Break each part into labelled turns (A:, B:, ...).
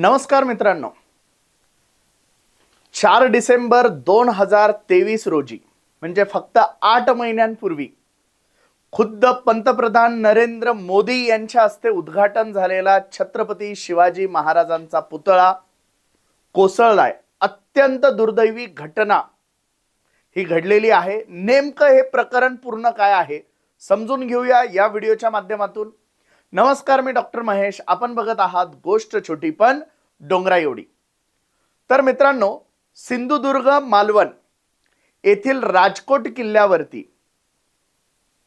A: नमस्कार मित्रांनो. चार डिसेंबर दोन हजार तेवीस रोजी म्हणजे फक्त आठ महिन्यांपूर्वी खुद्द पंतप्रधान नरेंद्र मोदी यांच्या हस्ते उद्घाटन झालेला छत्रपती शिवाजी महाराजांचा पुतळा कोसळलाय. अत्यंत दुर्दैवी घटना ही घडलेली आहे. नेमकं हे प्रकरण पूर्ण काय आहे? समजून घेऊया या व्हिडिओच्या माध्यमातून. नमस्कार मी डॉक्टर महेश. आपण बघत आहात गोष्ट छोटी पण डोंगरा एवढी. तर मित्रांनो सिंधुदुर्ग मालवण येथील राजकोट किल्ल्यावरती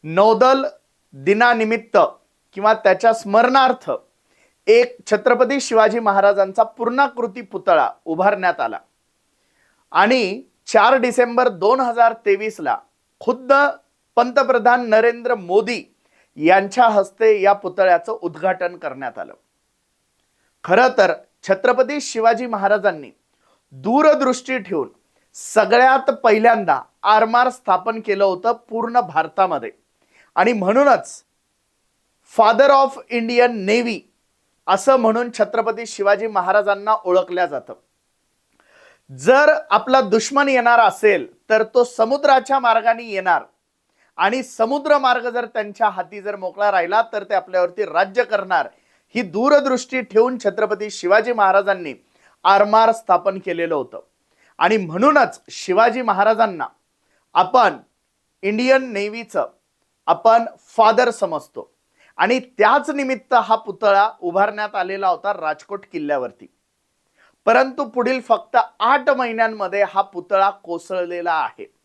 A: नौदल दिनानिमित्त किंवा त्याच्या स्मरणार्थ एक छत्रपती शिवाजी महाराजांचा पूर्णाकृती पुतळा उभारण्यात आला. आणि चार डिसेंबर दोन हजार तेवीसला खुद्द पंतप्रधान नरेंद्र मोदी यांच्या हस्ते या पुतळ्याचं उद्घाटन करण्यात आलं. खरं तर छत्रपती शिवाजी महाराजांनी दूरदृष्टी ठेवून सगळ्यात पहिल्यांदा आरमार स्थापन केलं होतं पूर्ण भारतामध्ये. आणि म्हणूनच फादर ऑफ इंडियन नेव्ही असं म्हणून छत्रपती शिवाजी महाराजांना ओळखल्या जातं. जर आपला दुश्मन येणार असेल तर तो समुद्राच्या मार्गाने येणार. आणि समुद्र मार्ग जर त्यांच्या हाती जर मोकळा राहिला तर ते आपल्यावरती राज्य करणार. ही दूरदृष्टी ठेवून छत्रपती शिवाजी महाराजांनी आरमार स्थापन केलेलं होतं. आणि म्हणूनच शिवाजी महाराजांना आपण इंडियन नेव्हीचं आपण फादर समजतो. आणि त्याच निमित्त हा पुतळा उभारण्यात आलेला होता राजकोट किल्ल्यावरती. परंतु पुढील फक्त आठ महिन्यांमध्ये हा पुतळा कोसळलेला आहे.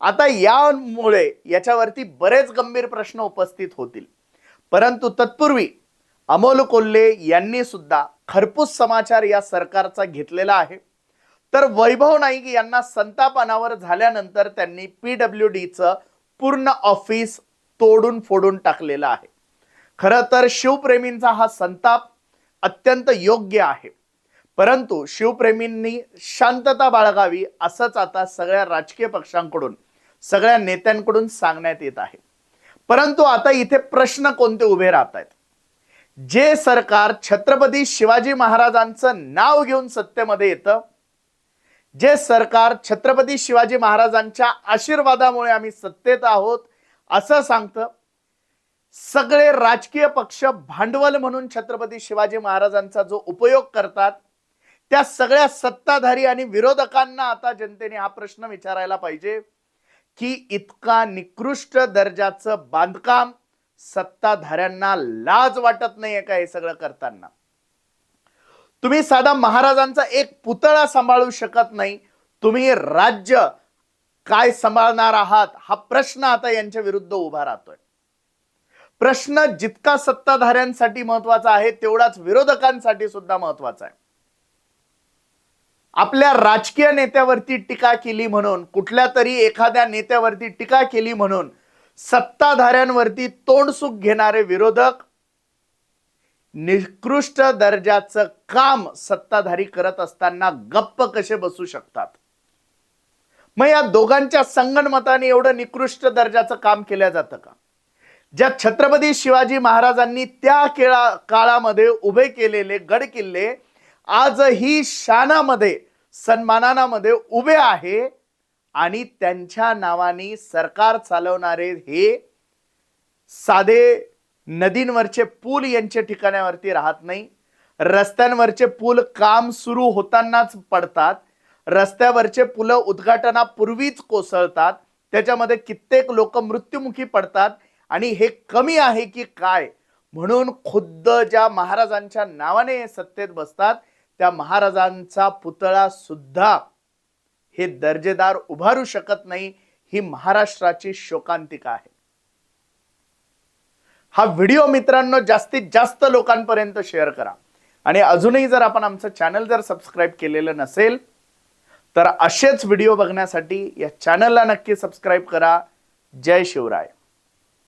A: आता यामुळे याच्यावरती बरेच गंभीर प्रश्न उपस्थित होतील. परंतु तत्पूर्वी अमोल कोल्हे यांनी सुद्धा खरपूस समाचार या सरकारचा घेतलेला आहे. तर वैभव नाईक यांना संताप अनावर झाल्यानंतर त्यांनी पी डब्ल्यू डीचं पूर्ण ऑफिस तोडून फोडून टाकलेलं आहे. खरं तर शिवप्रेमींचा हा संताप अत्यंत योग्य आहे. परंतु शिवप्रेमींनी शांतता बाळगावी असंच आता सगळ्या राजकीय पक्षांकडून सगळ्या नेत्यांकडून सांगण्यात येत आहे. परंतु आता इथे प्रश्न कोणते उभे राहत आहेत जे सरकार छत्रपती शिवाजी महाराजांचं नाव घेऊन सत्तेमध्ये येतं जे सरकार छत्रपती शिवाजी महाराजांच्या आशीर्वादामुळे आम्ही सत्तेत आहोत असं सांगतं सगळे राजकीय पक्ष भांडवल म्हणून छत्रपती शिवाजी महाराजांचा जो उपयोग करतात त्या सगळ्या सत्ताधारी आणि विरोधकांना आता जनतेने हा प्रश्न विचारायला पाहिजे. की इतका निकृष्ट दर्जाचं बांधकाम सत्ताधाऱ्यांना लाज वाटत नाहीये का हे सगळं करताना? तुम्ही साधा महाराजांचा एक पुतळा सांभाळू शकत नाही. तुम्ही राज्य काय सांभाळणार आहात? हा प्रश्न आता यांच्या विरुद्ध उभा राहतोय. प्रश्न जितका सत्ताधाऱ्यांसाठी महत्त्वाचा आहे तेवढाच विरोधकांसाठी सुद्धा महत्त्वाचा आहे. आपल्या राजकीय नेत्यावरती टीका केली म्हणून कुठल्या तरी एखाद्या नेत्यावरती टीका केली म्हणून सत्ताधाऱ्यांवरती तोंडसुख घेणारे विरोधक निकृष्ट दर्जाचं काम सत्ताधारी करत असताना गप्प कसे बसू शकतात? मग या दोघांच्या संगणमताने एवढं निकृष्ट दर्जाचं काम केलं जातं का? ज्या छत्रपती शिवाजी महाराजांनी त्या केळा काळामध्ये उभे केलेले गड किल्ले आजही शानामध्ये सन्मानामध्ये उभे आहे आणि त्यांच्या नावाने सरकार चालवणारे हे साधे नदींवरचे पूल यांच्या ठिकाणावरती राहत नाही. रस्त्यांवरचे पूल काम सुरू होतानाच पडतात. रस्त्यावरचे पुलं उद्घाटनापूर्वीच कोसळतात. त्याच्यामध्ये कित्येक लोक मृत्युमुखी पडतात आणि हे कमी आहे की काय? म्हणून खुद्द ज्या महाराजांच्या नावाने सत्तेत बसतात त्या महाराजांचा पुतळा सुद्धा हे दर्जेदार उभारू शकत नाही ही महाराष्ट्राची शोकांतिका आहे. हा व्हिडिओ मित्रांनो जास्तीत जास्त लोकांपर्यंत शेअर करा. आणि अजूनही जर आपण आमचं चॅनल जर सबस्क्राईब केलेलं नसेल तर असेच व्हिडिओ बघण्यासाठी या चॅनलला नक्की सबस्क्राईब करा. जय शिवराय.